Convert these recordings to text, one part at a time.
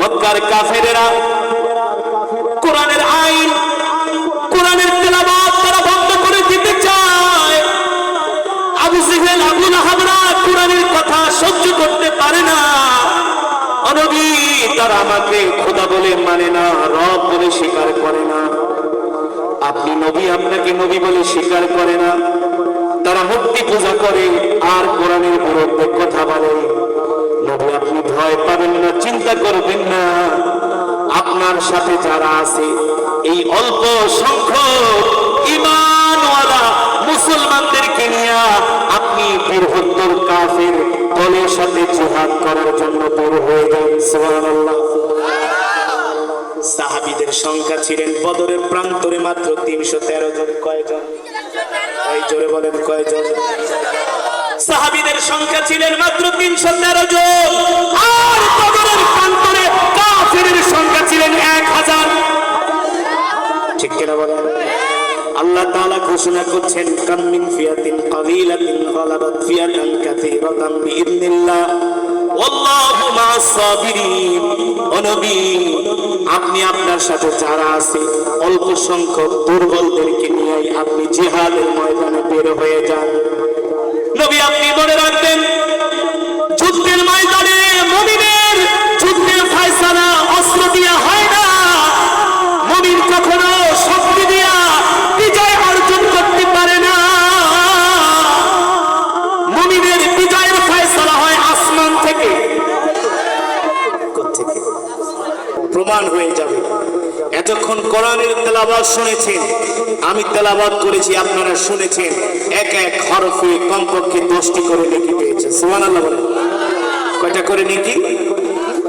মক্কার কাফেরেরা কোরআনের আইন, কোরআনের তেলাবাত তারা বন্ধ করে দিতে চায়। আবু সিহেল, আবু লাহাবরা কোরআনের কথা সহ্য করতে পারে না। অনবী, তারা আমাকে খোদা বলে মানে না, রব বলে স্বীকার করে না। আপনি নবী, আপনাকে নবী বলে স্বীকার করে না। তারা মূর্তি পূজা করে আর কোরআনের বিরুদ্ধে কথা বলে। নবী, আপনি ভয় পাবেন না, চিন্তা করবেন না। আপনার সাথে যারা আছে, এই অল্প সংখ্যক ইমানওয়ালা মুসলমানদেরকে নিয়ে আপনি বৃহত্তর কাফের দলের সাথে জিহাদ করার জন্য বের হয়ে যান, সুবহানাল্লাহ। সাহাবিদের সংখ্যা ছিলেন বদরের প্রান্তরে মাত্র তিনশো তেরো জন, কয়জন? এই জোরে বলেন কয়জন? সাহাবিদের সংখ্যা ছিলেন মাত্র তিনশো তেরো জন। ঘোষণা করছেন কামিন ফিয়াতিন কালিলাতিন গালাবাত ফিয়াতান কাসীরাতান বিইذنিল্লাহ ওয়াল্লাহু মা'আস সাবিরিন ও নবী, আপনি আপনার সাথে যারা আছে, অল্প সংখ্যক দুর্বলদেরকে নিয়ে আপনি জিহাদের ময়দানে বের হয়ে যান। নবী, আপনি মনে রাখবেন যুদ্ধের ময়দানে মুমিনের যুদ্ধের ফয়সালা অস্ত্র দিয়া হয় না মুমিন কখনো শক্তি দিয়া বিজয় অর্জন করতে পারে না মুমিনের বিজয়ের ফয়সালা হয় আসমান থেকে কোত্থেকে? প্রমাণ হয়ে যাবে এতক্ষণ কোরআনের তেলাবাদ শুনেছেন। আমি তেলাবাদ করেছি, আপনারা শুনেছেন। এক এক হরফে কমপক্ষে দশটি করে নেকি পেয়েছে। সুমান আল্লাহ বলেন। কয়টা করে নেকি?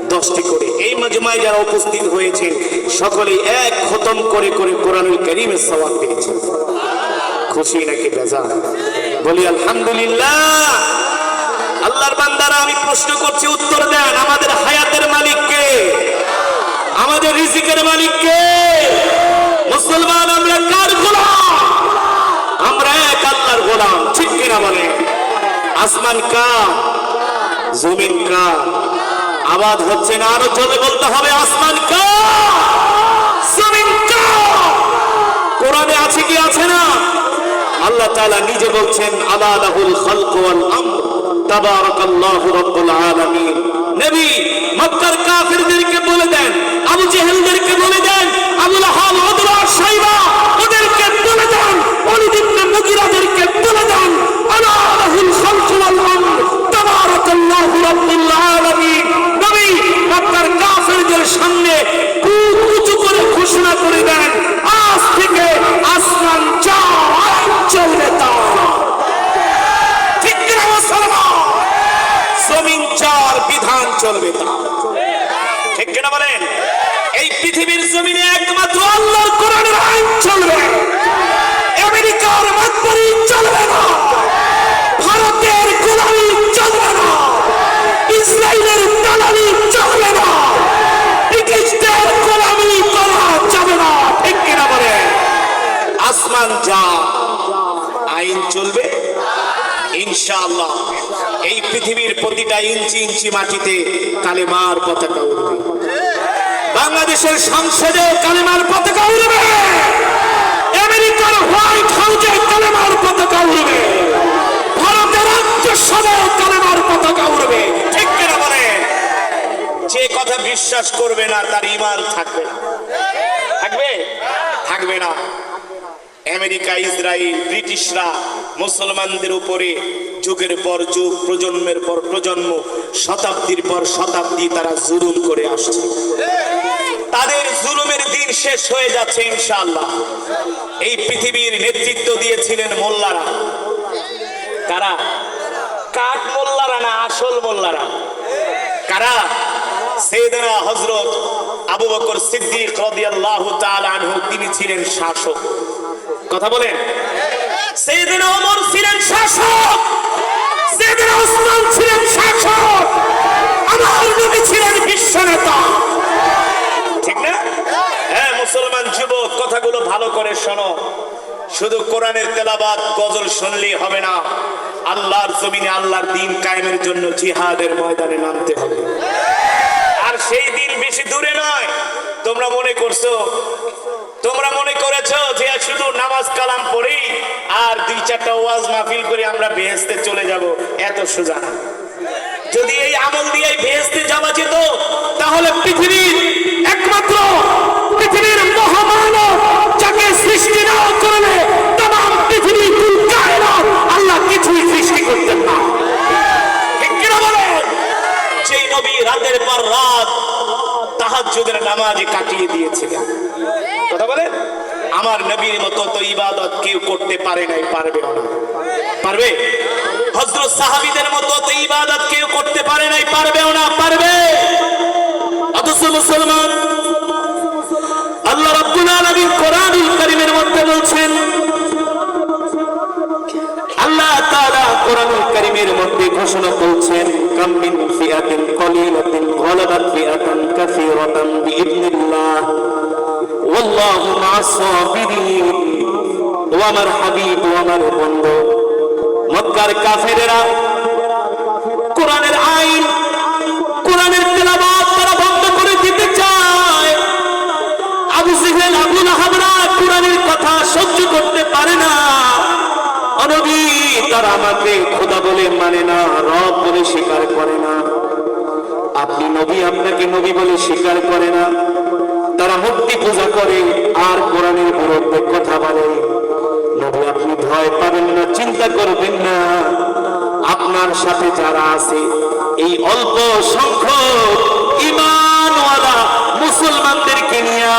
দশটি করে। এই মজমায় যারা উপস্থিত হয়েছেন, সকলেই এক খতম করে করে কোরআনুল করিমের সওয়াব পেয়েছেন। খুশি নাকি বেজা বলি, আলহামদুলিল্লাহ। আল্লাহর বান্দারা, আমি প্রশ্ন করছি, উত্তর দেন। আমাদের হায়াতের মালিক কে আমাদের রিজিকের মালিক কে মুসলমান, আমরা কার গোলাম? আমরা এক আল্লাহর গোলাম, ঠিক কিনা বলে? আসমান কা জমিন কা আবাদ হচ্ছে না, আরও জোরে বলতে হবে, আসমান কা জমিন কা কোরআনে আছে কি, আছে না? আল্লাহ তাআলা নিজে বলছেন, আলা লাহুল খালকু ওয়াল আমর, তাবারাকাল্লাহু রাব্বুল আলামিন। নবী, মক্কার কাফিরদেরকে বলে দেন জেহেলদেরকে বলে দেন আবু লাহাব উতবা শাইবা ওদেরকে বলে দেন ওলিদ ইবনে মুগিরাদেরকে বলে দেন। আলা লাহুল খালকু ওয়াল আমর, তাবারাকাল্লাহু রাব্বুল আলামিন। নবী মক্কার কাফিরদের সামনে উঁচু করে ঘোষণা করে দেন, আজ থেকে আসমান চলবে তা ঠিক কিনা মুসলমান জমিন বিধান চলবে তা। ঠিক কিনা বলেন? এই পৃথিবীর জমিনে একমাত্র আল্লাহর কোরআনের আইন চলবে। আমেরিকার মাতবারি চলবে না। ভারতের গোলামি চলবে না। ইসরায়েলের দালালি চলবে না। ব্রিটিশদের গোলামি করা যাবে না। ঠিক কিনা বলেন আসমান যা আইন চলবে, ইনশাআল্লাহ এই পৃথিবীর প্রতিটা ইঞ্চি ইঞ্চি মাটিতে কালেমার পতাকা উড়বে বাংলাদেশের সংসদে কালেমার পতাকা উড়বে। আমেরিকার হোয়াইট হাউসে কালেমার পতাকা উড়বে। ভারতের রাজ্যসভায় কালেমার পতাকা উড়বে। ঠিক কিনা বলে যে কথা বিশ্বাস করবে না, তার ইমান থাকবে না। থাকবে? থাকবে না। আমেরিকা, ইসরায়েল, ব্রিটিশরা মুসলমানদের উপরে যুগের পর যুগ, প্রজন্মের পর প্রজন্ম, শতাব্দীর পর শতাব্দী তারা জুলুম করে আসছে। তাদের জুলুমের দিন শেষ হয়ে যাচ্ছে ইনশাআল্লাহ। এই পৃথিবীর নেতৃত্ব দিয়েছিলেন মোল্লারা। কারা? কাঠ মোল্লারা না আসল মোল্লারা? কারা? সেদনা হজরত আবু বকর সিদ্দিক রাদিয়াল্লাহু তাআলা আনহু, তিনি ছিলেন শাসক। কথা বলেন। সেদিন ওমর ছিলেন শাসক। সেদিন ওসমান ছিলেন শাসক। আমার নবী ছিলেন বিশ্ব নেতা ঠিক না হ্যাঁ মুসলমান যুবক কথাগুলো ভালো করে শোনো। শুধু কোরআনের তেলাবাদ গজল শুনলেই হবে না। আল্লাহর জমিনে আল্লাহর দিন কায়েমের জন্য জিহাদের ময়দানে নামতে হবে। আর সেই দিন বেশি দূরে নয়। তোমরা মনে করছ? তোমরা মনে করেছ যে শুধু নামাজ কালাম পড়েই আর দুই চারটা ওয়াজ মাহফিল করে আমরা বেহেস্তে চলে যাব? এত সোজা না। যদি এই আমল দিয়ে ভেস্তে যাওয়া যেত, তাহলে পৃথিবীর একমাত্র পৃথিবীর মহামানব যাকে সৃষ্টি না করলে তাম পৃথিবী কুল কায়নাত আল্লাহ কিছুই সৃষ্টি করতেন না ঠিক কিনা বলেন যেই নবী রাতের পর রাত নামাজে কাটিয়ে দিয়েছিলেন কথা বলেন আমার নবীর মতো তো ইবাদত কেউ করতে পারে নাই পারবেও না। পারবে? হযরত সাহাবীদের মতো তো ইবাদত কেউ করতে পারে নাই, পারবেও না, পারবে? অথচ মুসলমান, আল্লাহ রাব্বুল আলামিন কোরআনুল কারীমের মধ্যে বলছেন, আল্লাহ তাআলা কোরআনুল কারীমের মধ্যে ঘোষণা করছেন কাম মিন ফিআতিন কলিলাতিন গলাবাত ফিআতান কাসীরাতান বিইذنিল্লাহ ওয়াল্লাহু মা'আস সাবিরিন ও আমার হাবিব ও আমার মক্কার কাফেরেরা কোরআনের আইন কোরআনের তেলাওয়াত তারা বন্ধ করে দিতে চায়। আবু সিহেল আবু লাহাবরা কোরআনের কথা সহ্য করতে পারে না। অনবী তারা আমাকে খোদা বলে মানে না, রব বলে স্বীকার করে না। আপনি নবী, আপনাকে নবী বলে স্বীকার করে না। তারা মূর্তি পূজা করে, আর কোরআনের বিরুদ্ধে কথা বলে। নবী, আপনি ভয় পাবেন না, চিন্তা করবেন না। আপনার সাথে যারা আছে, এই অল্প সংখ্যক ইমানওয়ালা মুসলমানদেরকে নিয়ে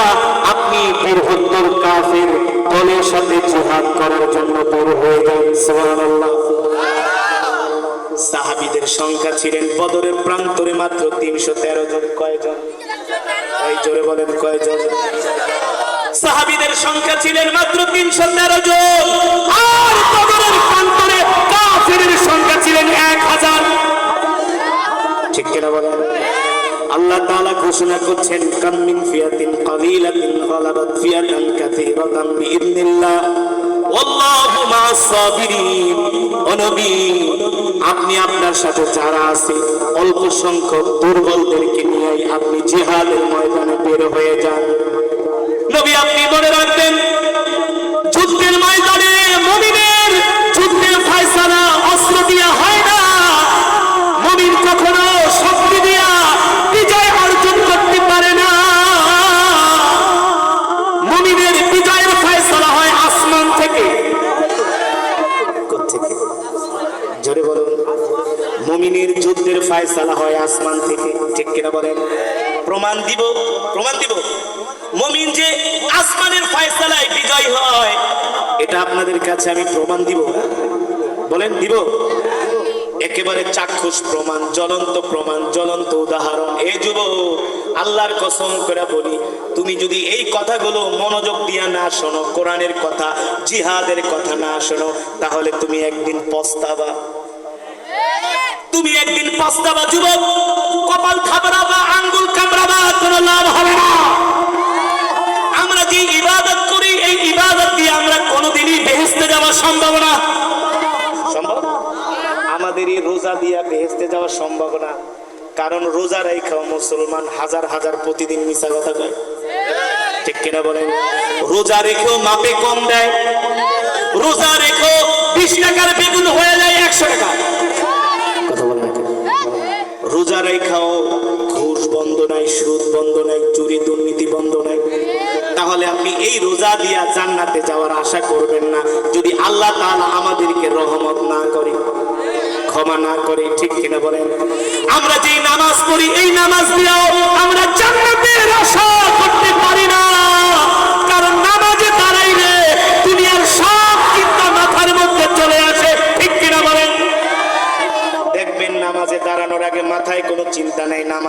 আপনি বৃহত্তর কাফের দলের সাথে জিহাদ করার জন্য বের হয়ে যান। সুবহানাল্লাহ। সাহাবীদের সংখ্যা ছিলেন বদরের প্রান্তরে মাত্র তিনশো তেরো জন। কয়জন? এই জোরে বলেন, কয়জন? সাহাবীদের সংখ্যা ছিলেন মাত্র তিনশো তেরো জন। আর বদরের প্রান্তরে সংখ্যা ছিলেন এক হাজার। ঠিক কিনা বলেন? আল্লাহ তাআলা ঘোষণা করছেন, কাম মিন ফিয়াতিন আপনি আপনার সাথে যারা আছে, অল্প সংখ্যক দুর্বলদেরকে নিয়ে আপনি জিহাদের ময়দানে বের হয়ে যান। নবী, আপনি মনে রাখবেন ফয়সালা হয় আসমান থেকে। ঠিক কিনা বলেন? প্রমাণ দিব প্রমাণ দিব। মুমিন যে আসমানের ফয়সালায় বিজয় হয়, এটা আপনাদের কাছে আমি প্রমাণ দিব। বলেন, দিব? একেবারে চাক্ষুষ প্রমাণ, জ্বলন্ত প্রমাণ, জ্বলন্ত উদাহরণ। এই যুব আল্লাহর কসম করে বলি, তুমি যদি এই কথাগুলো মনোযোগ দিয়া না শোনো, কোরআনের কথা, জিহাদের কথা না শোনো, তাহলে তুমি একদিন পস্তাবা। তুমি একদিন পস্তাবা যুবক, কপাল খাবড়াবা আঙ্গুল কামড়াবা কোনো লাভ হবে না। আমরা যে ইবাদত করি, এই ইবাদত দিয়ে আমরা কোনোদিনই বেহেস্তে যাওয়া সম্ভব না। সম্ভব আমাদের এই রোজা দিয়া বেহেস্তে যাওয়া সম্ভব না। কারণ রোজা রেখাও মুসলমান হাজার হাজার প্রতিদিন মিশা কথা কয়। ঠিক কিনা বলেন? রোজা রেখেও মাপে কম দেয়। রোজা রেখেও বিশ টাকার বেগুন হয়ে যায় একশো টাকা। কথা কেন? রোজা রেখাও ঘুষ বন্ধ নাই, সুদ বন্ধ নাই, চুরি দুর্নীতি বন্ধ নাই। তাহলে আপনি এই রোজা দিয়া জান্নাতে যাওয়ার আশা করবেন না, যদি আল্লাহ তাআলা আমাদেরকে রহমত না করে। ক্ষমা না করে, ঠিক কিনা বলেন? আমরা যেই নামাজ পড়ি, এই নামাজ দিয়েও আমরা জান্নাতের আশা করতে পারি না।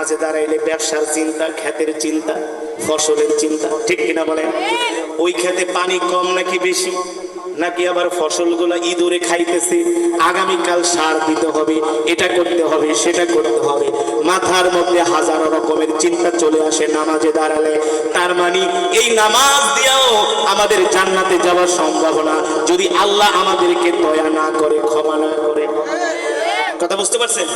নামাজে দাঁড়াইলে ব্যবসার চিন্তা, ক্ষেতের চিন্তা, ফসলের চিন্তা, ঠিক কিনা বলেন? ওই ক্ষেতে পানি কম নাকি বেশি? নাকি আবার ফসলগুলো ইঁদুরে খাইতেছে? আগামীকাল সার দিতে হবে, এটা করতে হবে, সেটা করতে হবে। মাথার মধ্যে হাজারো রকমের চিন্তা চলে আসে নামাজে দাঁড়ালে। তার মানে এই নামাজ দিয়েও আমাদের জান্নাতে যাওয়ার সম্ভাবনা। যদি আল্লাহ আমাদেরকে দয়া না করে, ক্ষমা না করে। কথা বুঝতে পারছেন?